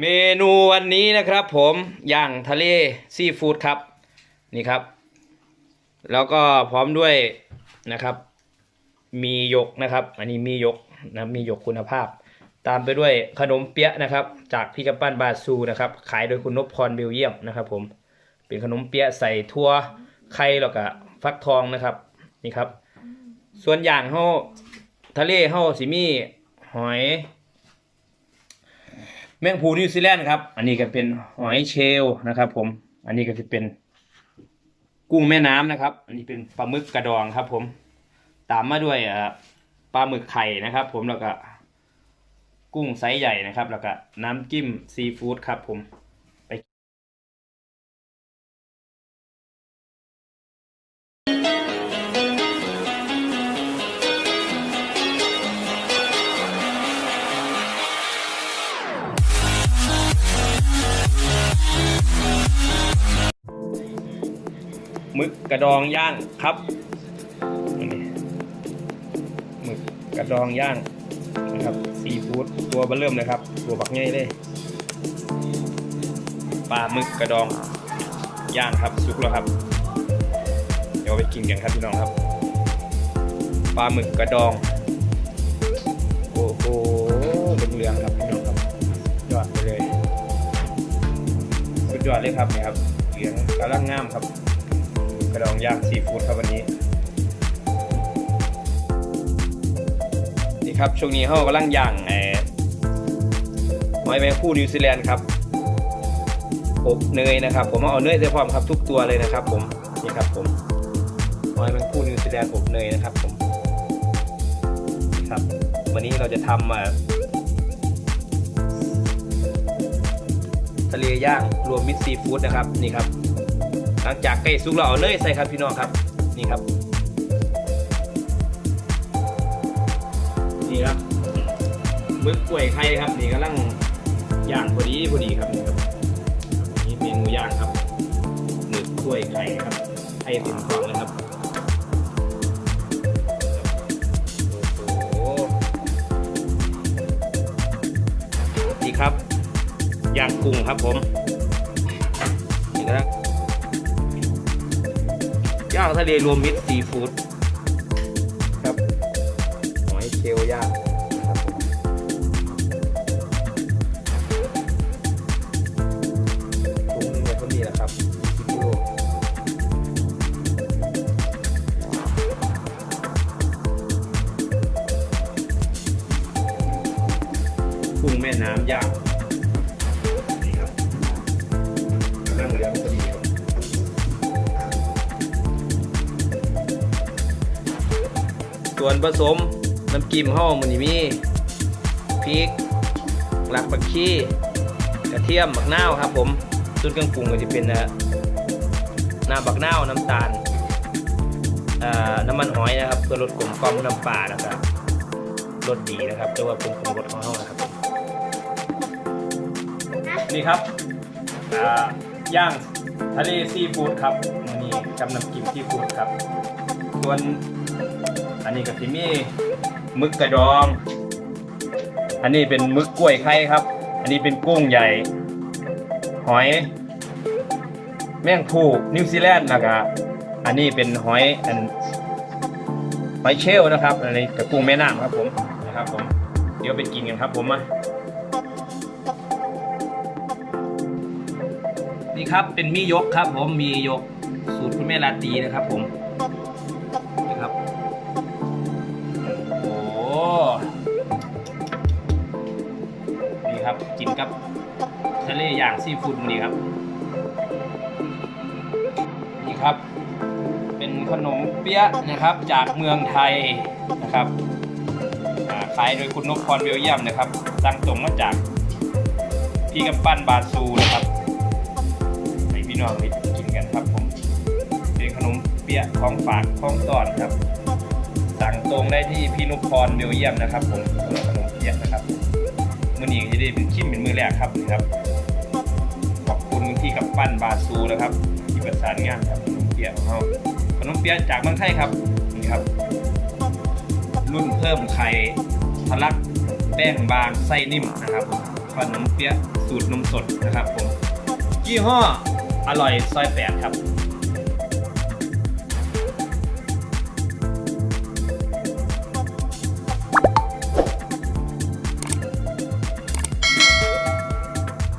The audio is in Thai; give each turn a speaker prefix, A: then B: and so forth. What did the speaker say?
A: เมนูวันนี้นะครับผมย่างทะเลซีฟู้ดครับนี่ครับ แล้วก็พร้อมด้วยนะครับ มียกนะครับ อันนี้มียกนะมียกคุณภาพ ตามไปด้วยขนมเปี๊ยะนะครับ จากพี่กำปั้นบาซูนะครับ ขายโดยคุณนพพรเบลเยียมนะครับผมเป็นขนมเปี๊ยะใส่ทั่วไข่แล้วก็ฟักทองนะครับนี่ครับ ส่วนอย่างเฮาทะเลเฮาสิมีหอย แมงภูนิวซีแลนด์ครับ อันนี้ก็เป็นหอยเชลล์นะครับ ผม อันนี้ก็จะเป็นกุ้งแม่น้ำนะครับ อันนี้เป็นปลาหมึกกระดองครับ ผม ตามมาด้วยปลาหมึกไข่นะครับ ผมแล้วก็กุ้งไซส์ใหญ่นะครับ แล้วก็น้ำจิ้มซีฟู้ดครับ ผม หมึกกระดองย่างครับหมึกกระดองย่างนะครับซีฟู้ดตัวเบอร์เริ่มเลยครับ ตัวบักง่ายเลยปลาหมึกกระดองย่างครับสุกแล้วครับ เดี๋ยวไปกินกันครับพี่น้องครับปลาหมึกกระดองโอ้โหเหลืองๆครับพี่น้องครับยอดไปเลยสุดยอดเลยครับนี่ครับเหลืองกำลังงามครับ กระดองย่างซีฟู้ดครับวันนี้นี่ครับช่วงนี้เขากำลังย่างไอ้หอยแมงคู่นิวซีแลนด์ครับอบเนยนะครับ ผมเอาเนยใส่พร้อมครับทุกตัวเลยนะครับ ผมนี่ครับผมหอยแมงคู่นิวซีแลนด์อบเนยนะครับ ผมครับ วันนี้เราจะทำอ่ทะเลย่างรวมมิตรซีฟู้ดนะครับนี่ครับ หลังจากไก่สุกเราเอาเนยใส่ครับพี่น้องครับ นี่ครับ นี่ครับมึกกล้วยไข่ครับ นี่กำลังย่างพอดีพอดีครับนี่ครับนี่เมนูย่างครับหมึกกล้วยไข่ครับไข่ติ่มทองเลยครับโอ้โหดีครับย่างกุ้งครับผมนี่นะครับ ย่างทะเลรวมมิตรซีฟู้ดครับหอยเชลล์ย่างนะครับผมถุงนึงเนี่ยก็มีแหละครับ10กิโลกุ้งแม่น้ำย่างนี่ครับกำลังเหลืองพอดี ส่วนผสมน้ำจิ้มห้อมันนี่มีพริกหลักผักชีกระเทียมบักนาวครับ ผมส่วนเครื่องปรุงก็จะเป็นน้ำบักนาวน้ำตาลน้ำมันหอยนะครับเพื่อลดกลมกล่อมน้ำปลานะครับรสดีนะครับแต่ว่าปรุงปรุงรสของเรานะครับนี่ครับย่างทะเลซีฟู้ดครับอันนี้กำน้ำจิ้มซีฟู้ดครับ ส่วน นี้ก็สิมีหมึกกระดอง อันนี้เป็นหมึกกล้วยไข่ครับ อันนี้เป็นกุ้งใหญ่ หอย แมงภูนิวซีแลนด์นะครับอันนี้เป็นหอยอันหอยเชลล์นะครับ อันนี้กับกุ้งแม่น้ำครับผมนะครับผมเดี๋ยวไปกินกันครับผมมานี่ครับเป็นมียกครับผมมียกสูตรคุณแม่ลาตีนะครับผม ครับกินกับทะเลอย่างซีฟู้ดนี่ครับ นี่ครับ เป็นขนมเปี๊ยะนะครับ จากเมืองไทยนะครับขายโดยคุณนพพรเบลเยียมนะครับสั่งตรงมาจากพี่กำปั้นบาซูนะครับให้พี่น้องได้กินกันครับผมเป็นขนมเปี๊ยะของฝากของตอนครับสั่งตรงได้ที่พี่นุพพรเบลเยียมนะครับผมขนมเปี๊ยะนะครับ มือนี้จะได้เป็นชิมเป็นมือแรกครับนี่ครับ ขอบคุณที่กับปั้นบาซูนะครับ ที่ประสานงานครับขนมเปี๊ยะของเราขนมเปี๊ยะจากเมืองไทยครับนี่ครับ รุ่นเพิ่มไข่ทะลักแป้งบางไส้นิ่มนะครับขนมเปี๊ยะสูตรนมสดนะครับผมยี่ห้ออร่อยซอยแปดครับ